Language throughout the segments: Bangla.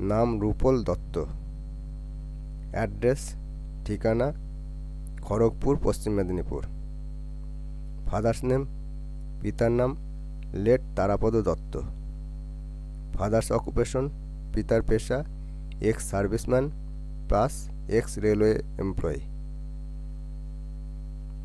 নাম রূপল দত্ত। অ্যাড্রেস, ঠিকানা, খড়গপুর, পশ্চিম মেদিনীপুর। ফাদার্স নেম পিতার নাম late Tarapada Dutta. Father's occupation পিতার পেশা ex serviceman plus ex railway employee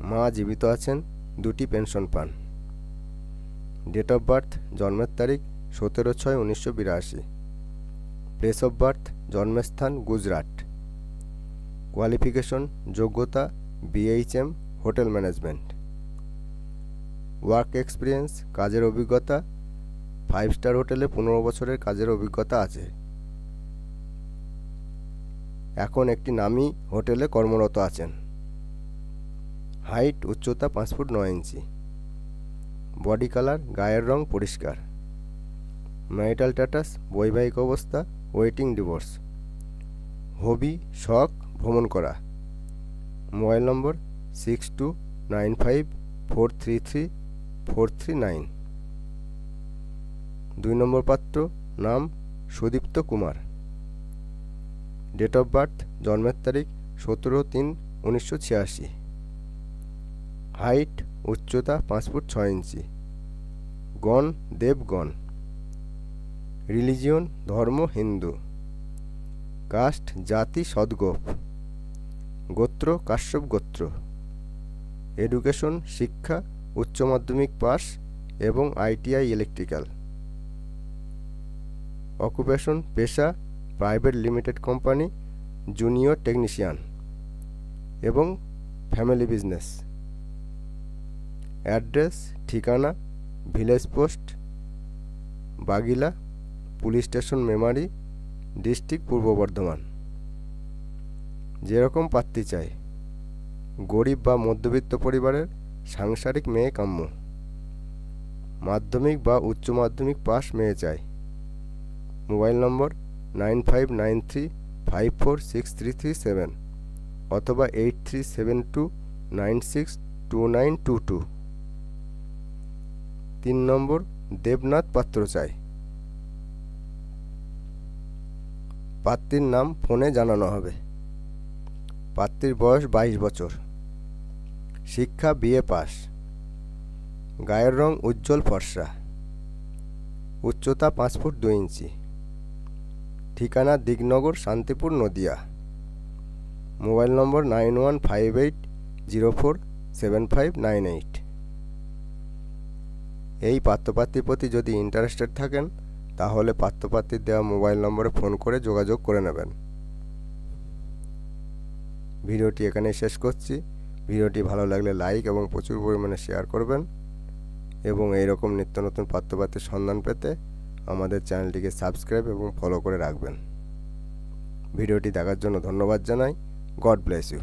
মা জীবিত আছেন, দুটি পেনশন পান। ডেট অফ বার্থ জন্মের তারিখ, সতেরো ছয় উনিশশো বিরাশি। প্লেস অফ বার্থ জন্মস্থান, গুজরাট। কোয়ালিফিকেশন যোগ্যতা BHM hotel management work experience কাজের অভিজ্ঞতা ফাইভ স্টার হোটেলে পনেরো বছরের কাজের অভিজ্ঞতা আছে। এখন একটি নামি হোটেলে কর্মরত আছেন। হাইট উচ্চতা পাঁচ ফুট নয় ইঞ্চি। বডি কালার গায়ের রং পরিষ্কার। ম্যারিটাল স্ট্যাটাস বৈবাহিক অবস্থা ওয়েটিং ডিভোর্স। হবি শখ ভ্রমণ করা। Mobile number six two nine five four three three four three nine দুই নম্বর পাত্র, নাম Sudipta Kumar. Date of birth জন্মের তারিখ সতেরো তিন উনিশশো ছিয়াশি। হাইট উচ্চতা পাঁচ ফুট ছয় ইঞ্চি। গণ, দেবগণ। রিলিজিয়ন, ধর্ম, হিন্দু। কাস্ট, জাতি, সদ্গোপ। গোত্র, কাশ্যপ গোত্র। এডুকেশন, শিক্ষা, উচ্চ মাধ্যমিক পাস এবং আইটিআই ইলেকট্রিক্যাল। অকুপেশন, পেশা, private limited company, junior technician এবং ফ্যামিলি বিজনেস। অ্যাড্রেস, ঠিকানা, village post, Bagila police station Memari, district Purba Bardhaman. যেরকম পাত্রী চাই। গরিব বা মধ্যবিত্ত পরিবারের সাংসারিক মেয়ে কাম্য। মাধ্যমিক বা উচ্চ মাধ্যমিক পাস মেয়ে চাই। Mobile number nine five nine three five four six three three seven অথবা eight three seven two nine six two nine two two. তিন নম্বর দেবনাথ পাত্র চাই। পাত্রীর নাম ফোনে জানানো হবে। পাত্রীর বয়স বাইশ বছর। শিক্ষা বিএ পাস। গায়ের রং উজ্জ্বল ফর্সা। উচ্চতা পাঁচ ফুট দুই ইঞ্চি। ঠিকানা Dignagar Shantipur Nadia. Mobile number nine one five eight zero four seven five nine eight. এই পাত্রপাত্রীর প্রতি যদি ইন্টারেস্টেড থাকেন তাহলে পাত্রপাত্রীর দেওয়া মোবাইল নম্বরে ফোন করে যোগাযোগ করে নেবেন। ভিডিওটি এখানেই শেষ করছি। ভিডিওটি ভালো লাগলে লাইক এবং প্রচুর পরিমাণে শেয়ার করবেন এবং এইরকম নিত্য নতুন পাত্রপাত্রীর সন্ধান পেতে আমাদের চ্যানেলটিকে সাবস্ক্রাইব এবং ফলো করে রাখবেন। ভিডিওটি দেখার জন্য ধন্যবাদ জানাই। God bless you.